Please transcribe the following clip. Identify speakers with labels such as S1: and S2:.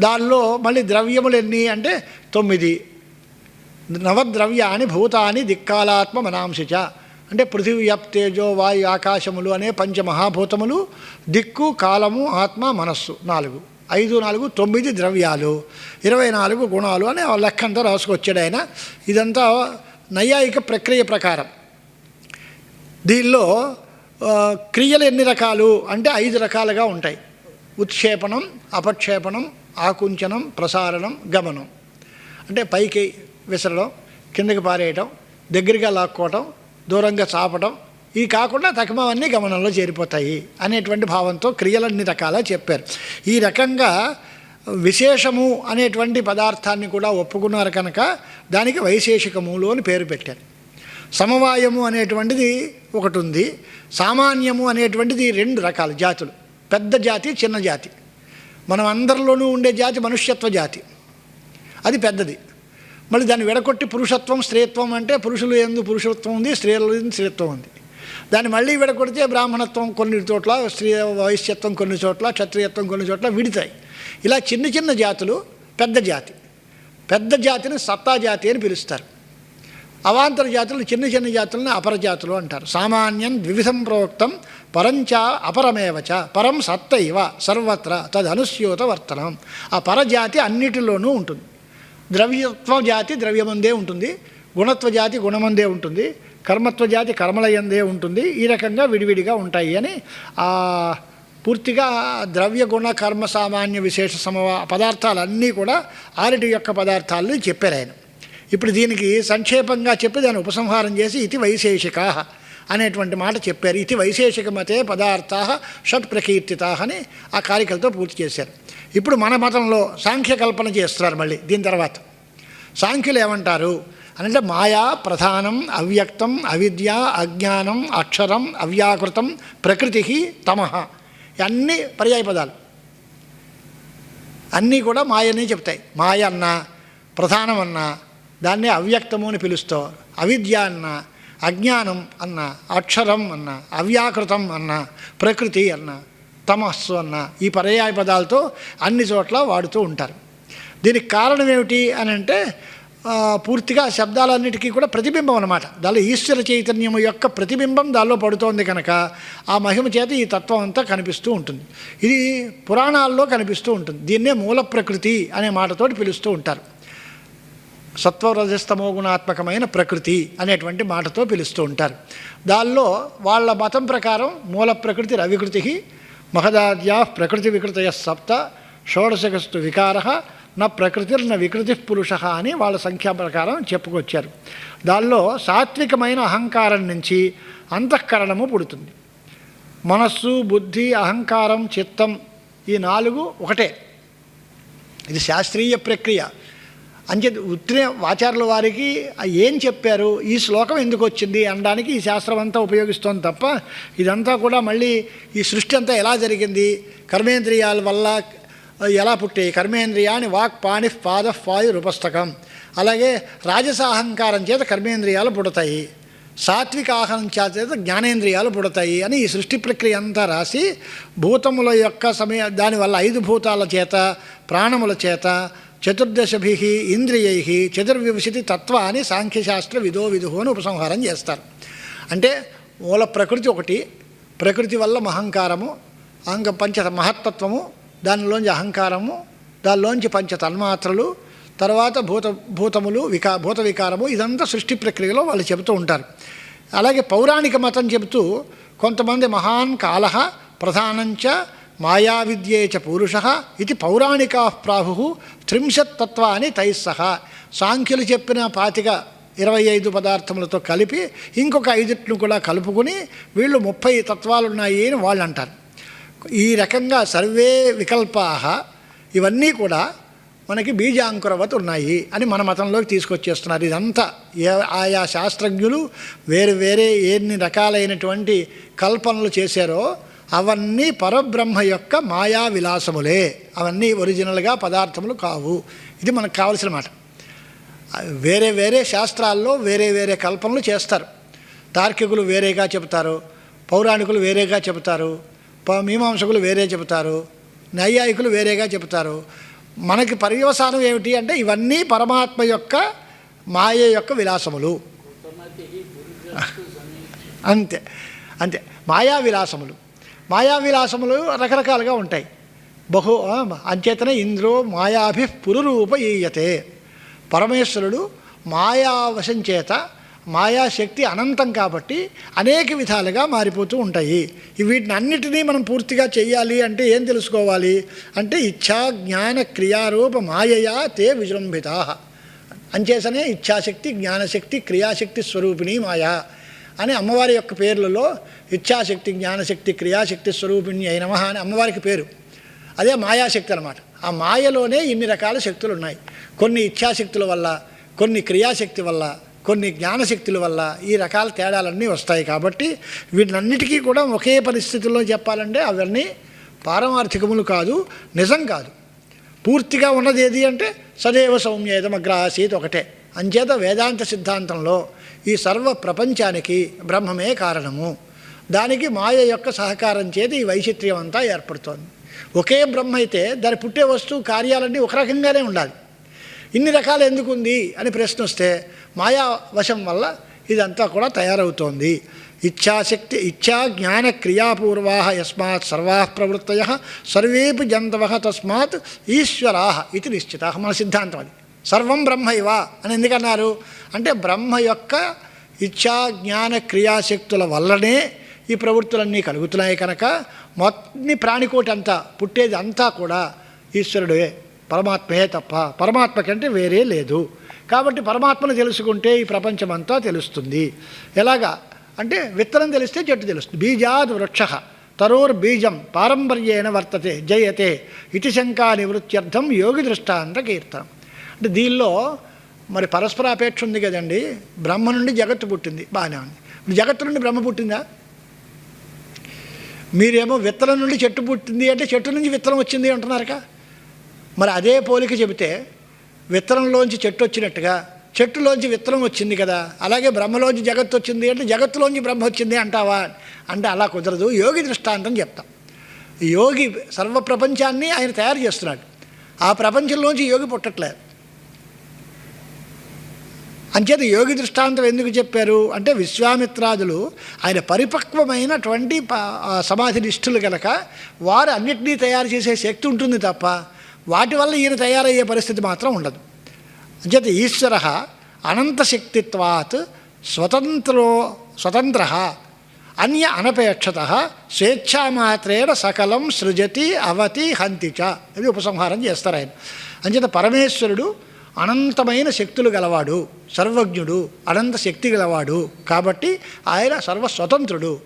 S1: దానిలో మళ్ళీ ద్రవ్యములు ఎన్ని అంటే తొమ్మిది. నవద్రవ్యాన్ని భూతాన్ని దిక్కాలాత్మ మనాంశిచ. అంటే పృథివ్యప్ తేజో వాయు ఆకాశములు అనే పంచమహాభూతములు దిక్కు కాలము ఆత్మ మనస్సు నాలుగు. ఐదు నాలుగు తొమ్మిది ద్రవ్యాలు ఇరవై నాలుగు గుణాలు అనే లెక్కంతా రాసుకొచ్చాడు ఆయన. ఇదంతా నైయాయిక ప్రక్రియ ప్రకారం. దీనిలో క్రియలు ఎన్ని రకాలు? అంటే ఐదు రకాలుగా ఉంటాయి. ఉత్క్షేపణం అపక్షేపణం ఆకుంచనం ప్రసారణం గమనం. అంటే పైకి విసరడం కిందకి పారేయటం దగ్గరగా లాక్కోవటం దూరంగా చాపటం ఇవి కాకుండా తకమవన్నీ గమనంలో చేరిపోతాయి అనేటువంటి భావంతో క్రియలన్ని రకాలా చెప్పారు. ఈ రకంగా విశేషము అనేటువంటి పదార్థాన్ని కూడా ఒప్పుకున్నారు కనుక దానికి వైశేషికములు అని పేరు పెట్టారు. సమవాయము అనేటువంటిది ఒకటి ఉంది. సామాన్యము అనేటువంటిది రెండు రకాల జాతులు. పెద్ద జాతి చిన్న జాతి. మనం అందరిలోనూ ఉండే జాతి మనుష్యత్వ జాతి. అది పెద్దది. మళ్ళీ దాన్ని విడగొట్టి పురుషత్వం స్త్రీత్వం అంటే పురుషులు ఎందు పురుషత్వం ఉంది స్త్రీలు స్త్రీత్వం ఉంది. దాన్ని మళ్ళీ విడగొడితే బ్రాహ్మణత్వం కొన్ని చోట్ల స్త్రీ వైశ్యత్వం కొన్ని చోట్ల క్షత్రియత్వం కొన్ని చోట్ల విడితాయి. ఇలా చిన్న చిన్న జాతులు పెద్ద జాతి. పెద్ద జాతిని సత్తా జాతి అని పిలుస్తారు. అవాంతర జాతులు చిన్న చిన్న జాతులను అపరజాతులు అంటారు. సామాన్యం ద్విధం ప్రోక్తం పరంచ అపరమేవచ పరం సత్త ఇవ సర్వత్ర తదనుస్యూత వర్తనం. ఆ పరజాతి అన్నిటిలోనూ ఉంటుంది. ద్రవ్యత్వ జాతి ద్రవ్యమందే ఉంటుంది గుణత్వ జాతి గుణమందే ఉంటుంది కర్మత్వ జాతి కర్మలయందే ఉంటుంది ఈ రకంగా విడివిడిగా ఉంటాయి అని పూర్తిగా ద్రవ్య గుణ కర్మ సామాన్య విశేష సమవ పదార్థాలన్నీ కూడా ఆరిటి యొక్క పదార్థాలని చెప్పారు ఆయన. ఇప్పుడు దీనికి సంక్షేపంగా చెప్పి దాన్ని ఉపసంహారం చేసి ఇది వైశేషికా. అనేటువంటి మాట చెప్పారు. ఇది వైశేషికమతే పదార్థా షట్ ప్రకీర్తితా అని ఆ కారికలతో పూర్తి చేశారు. ఇప్పుడు మన మతంలో సాంఖ్య కల్పన చేస్తున్నారు మళ్ళీ దీని తర్వాత. సాంఖ్యులు ఏమంటారు? అంటే మాయా ప్రధానం అవ్యక్తం అవిద్య అజ్ఞానం అక్షరం అవ్యాకృతం ప్రకృతి తమః. అన్నీ పర్యాయ పదాలు. అన్నీ కూడా మాయనే చెప్తాయి. మాయ అన్న ప్రధానం దాన్ని దాన్నే అవ్యక్తము అని పిలుస్తావు అవిద్య అన్న అజ్ఞానం అన్న అక్షరం అన్న అవ్యాకృతం అన్న ప్రకృతి అన్న తమస్సు అన్న ఈ పర్యాయ పదాలతో అన్ని చోట్ల వాడుతూ ఉంటారు. దీనికి కారణం ఏమిటి అని అంటే పూర్తిగా శబ్దాలన్నిటికీ కూడా ప్రతిబింబం అనమాట దానిలో ఈశ్వర చైతన్యం యొక్క ప్రతిబింబం దానిలో పడుతోంది కనుక ఆ మహిమ చేత ఈ తత్వం అంతా కనిపిస్తూ ఉంటుంది. ఇది పురాణాల్లో కనిపిస్తూ ఉంటుంది. దీన్నే మూల ప్రకృతి అనే మాటతోటి పిలుస్తూ ఉంటారు. సత్వరజస్తమో గుణాత్మకమైన ప్రకృతి అనేటువంటి మాటతో పిలుస్తూ ఉంటారు. దానిలో వాళ్ళ మతం ప్రకారం మూల ప్రకృతి రవికృతి మహదాద్యా ప్రకృతి వికృతయ సప్త షోడశకస్తు వికార నా ప్రకృతిర్న వికృతి పురుష అని వాళ్ళ సంఖ్యా ప్రకారం చెప్పుకొచ్చారు. దానిలో సాత్వికమైన అహంకారం నుంచి అంతఃకరణము పుడుతుంది. మనస్సు బుద్ధి అహంకారం చిత్తం ఈ నాలుగు ఒకటే. ఇది శాస్త్రీయ ప్రక్రియ. అంచే ఉత్తిన ఆచార్యుల వారికి ఏం చెప్పారు? ఈ శ్లోకం ఎందుకు వచ్చింది? అనడానికి ఈ శాస్త్రం అంతా ఉపయోగిస్తోంది తప్ప ఇదంతా కూడా మళ్ళీ ఈ సృష్టి అంతా ఎలా జరిగింది? కర్మేంద్రియాల వల్ల ఎలా పుట్టాయి? కర్మేంద్రియాన్ని వాక్ పాణి పాద పాయు రూపస్తకం అలాగే రాజస అహంకారం చేత కర్మేంద్రియాలు పుడతాయి. సాత్విక ఆహారం చేత జ్ఞానేంద్రియాలు పుడతాయి అని ఈ సృష్టి ప్రక్రియ అంతా రాసి భూతముల యొక్క సమయ దానివల్ల ఐదు భూతాల చేత ప్రాణముల చేత చతుర్దశభి ఇంద్రియై చతుర్వింశతి తత్వాన్ని సాంఖ్యశాస్త్ర విదో విధు అని ఉపసంహారం చేస్తారు. అంటే మూల ప్రకృతి ఒకటి ప్రకృతి వల్ల మహంకారము అంగ పంచ మహత్తత్వము దానిలోంచి అహంకారము దానిలోంచి పంచ తన్మాత్రలు తర్వాత భూత భూతములు వికా భూత వికారము ఇదంతా సృష్టి ప్రక్రియలో వాళ్ళు చెబుతూ ఉంటారు. అలాగే పౌరాణిక మతం చెబుతూ కొంతమంది మహాన్ కాలహ ప్రధానంచ మాయా విద్యే చ పురుష ఇది పౌరాణికా ప్రాహు త్రింశత్ తత్వాన్ని తైస్సహ సాంఖ్యులు చెప్పిన పాతిక ఇరవై ఐదు పదార్థములతో కలిపి ఇంకొక ఐదుట్ను కూడా కలుపుకుని వీళ్ళు ముప్పై తత్వాలు ఉన్నాయి అని వాళ్ళు అంటారు ఈ రకంగా సర్వే వికల్పాహ ఇవన్నీ కూడా మనకి బీజాంకురవత్ ఉన్నాయి అని మన మతంలోకి తీసుకొచ్చేస్తున్నారు. ఇదంతా ఏ ఆయా శాస్త్రజ్ఞులు వేరు వేరే ఎన్ని రకాలైనటువంటి కల్పనలు చేశారో అవన్నీ పరబ్రహ్మ యొక్క మాయా విలాసములే అవన్నీ ఒరిజినల్గా పదార్థములు కావు. ఇది మనకు కావలసిన మాట. వేరే వేరే శాస్త్రాల్లో వేరే వేరే కల్పనలు చేస్తారు. తార్కికులు వేరేగా చెబుతారు. పౌరాణికులు వేరేగా చెబుతారు. ప- మీమాంసకులు వేరే చెబుతారు. నైయాయికులు వేరేగా చెబుతారు. మనకి పర్యవసానం ఏమిటి అంటే ఇవన్నీ పరమాత్మ యొక్క మాయ యొక్క విలాసములు. అంతే అంతే. మాయా విలాసములు మాయా విలాసములు రకరకాలుగా ఉంటాయి. బహు ఆ, అంచేతనే ఇంద్రో మాయాభి పురురూప ఈయతే పరమేశ్వరుడు మాయావశం చేత మాయాశక్తి అనంతం కాబట్టి అనేక విధాలుగా మారిపోతూ ఉంటాయి. వీటిని అన్నిటినీ మనం పూర్తిగా చేయాలి అంటే ఏం తెలుసుకోవాలి? అంటే ఇచ్ఛా జ్ఞాన క్రియారూప మాయయా తే విజృంభితా. అంచేసనే ఇచ్ఛాశక్తి జ్ఞానశక్తి క్రియాశక్తి స్వరూపిణి మాయా. అని అమ్మవారి యొక్క పేర్లలో ఇచ్ఛాశక్తి జ్ఞానశక్తి క్రియాశక్తి స్వరూపిణి అయిన అని అమ్మవారికి పేరు. అదే మాయాశక్తి అనమాట ఆ మాయలోనే ఇన్ని రకాల శక్తులు ఉన్నాయి. కొన్ని ఇచ్ఛాశక్తుల వల్ల కొన్ని క్రియాశక్తి వల్ల కొన్ని జ్ఞానశక్తుల వల్ల ఈ రకాల తేడాలన్నీ వస్తాయి కాబట్టి వీటన్నిటికీ కూడా ఒకే పరిస్థితుల్లో చెప్పాలంటే అవన్నీ పారమార్థికములు కాదు నిజం కాదు. పూర్తిగా ఉన్నది ఏది అంటే సదేవ సౌమ్యేదమగ్రాసీత్ ఒకటే. అంచేత వేదాంత సిద్ధాంతంలో ఈ సర్వ ప్రపంచానికి బ్రహ్మమే కారణము. దానికి మాయ యొక్క సహకారం చేతి ఈ వైచిత్ర్యం అంతా ఏర్పడుతోంది. ఒకే బ్రహ్మ అయితే దాని పుట్టే వస్తువు కార్యాలన్నీ ఒక రకంగానే ఉండాలి. ఇన్ని రకాలు ఎందుకు ఉంది అని ప్రశ్న వస్తే మాయా వశం వల్ల ఇదంతా కూడా తయారవుతోంది. ఇచ్ఛాశక్తి ఇచ్ఛా జ్ఞాన క్రియాపూర్వా యస్మాత్ సర్వా ప్రవృత్తయ సర్వేపి జంతవ తస్మాత్ ఈశ్వరా ఇది నిశ్చిత. మన సిద్ధాంతం అది. సర్వం బ్రహ్మ ఇవ అని ఎందుకన్నారు? అంటే బ్రహ్మ యొక్క ఇచ్ఛా జ్ఞాన క్రియాశక్తుల వల్లనే ఈ ప్రవృత్తులన్నీ కలుగుతున్నాయి కనుక మొత్తం ప్రాణికోటి అంతా పుట్టేది అంతా కూడా ఈశ్వరుడే పరమాత్మే తప్ప పరమాత్మ కంటే వేరే లేదు. కాబట్టి పరమాత్మను తెలుసుకుంటే ఈ ప్రపంచమంతా తెలుస్తుంది. ఎలాగా? అంటే విత్తనం తెలిస్తే చెట్టు తెలుస్తుంది. బీజాద్ వృక్ష తరోర్ బీజం పారంపర్యేణ వర్తతే జయతే ఇతి శంకా నివృత్త్యర్థం యోగి దృష్టాంత కీర్తనం. అంటే దీనిలో మరి పరస్పర అపేక్ష ఉంది కదండి. బ్రహ్మ నుండి జగత్తు పుట్టింది. బాగానే ఉంది. ఇప్పుడు జగత్తు నుండి బ్రహ్మ పుట్టిందా? మీరేమో విత్తనం నుండి చెట్టు పుట్టింది అంటే చెట్టు నుంచి విత్తనం వచ్చింది అంటున్నారక మరి అదే పోలిక చెబితే విత్తనంలోంచి చెట్టు వచ్చినట్టుగా చెట్టులోంచి విత్తనం వచ్చింది కదా అలాగే బ్రహ్మలోంచి జగత్తు వచ్చింది అంటే జగత్తులోంచి బ్రహ్మ వచ్చింది అంటావా? అంటే అలా కుదరదు. యోగి దృష్టాంతం చెప్తాం. యోగి సర్వ ప్రపంచాన్ని ఆయన తయారు చేస్తున్నాడు. ఆ ప్రపంచంలోంచి యోగి పుట్టట్లేదు. అంచేత యోగి దృష్టాంతం ఎందుకు చెప్పారు? అంటే విశ్వామిత్రాదులు ఆయన పరిపక్వమైనటువంటి ప- సమాధి నిష్ఠులు కనుక వారు అన్నిటినీ తయారు చేసే శక్తి ఉంటుంది తప్ప వాటి వల్ల ఈయన తయారయ్యే పరిస్థితి మాత్రం ఉండదు. అంచేత ఈశ్వర అనంతశక్తిత్వాత్ స్వతంత్రో స్వతంత్ర అన్య అనపేక్షత స్వేచ్ఛామాత్రేణ సకలం సృజతి అవతి హంతిచ ఇది ఉపసంహారం చేస్తారు ఆయన. అంచేత పరమేశ్వరుడు అనంతమైన శక్తులు గలవాడు సర్వజ్ఞుడు అనంత శక్తి గలవాడు కాబట్టి ఆయన సర్వస్వతంత్రుడు.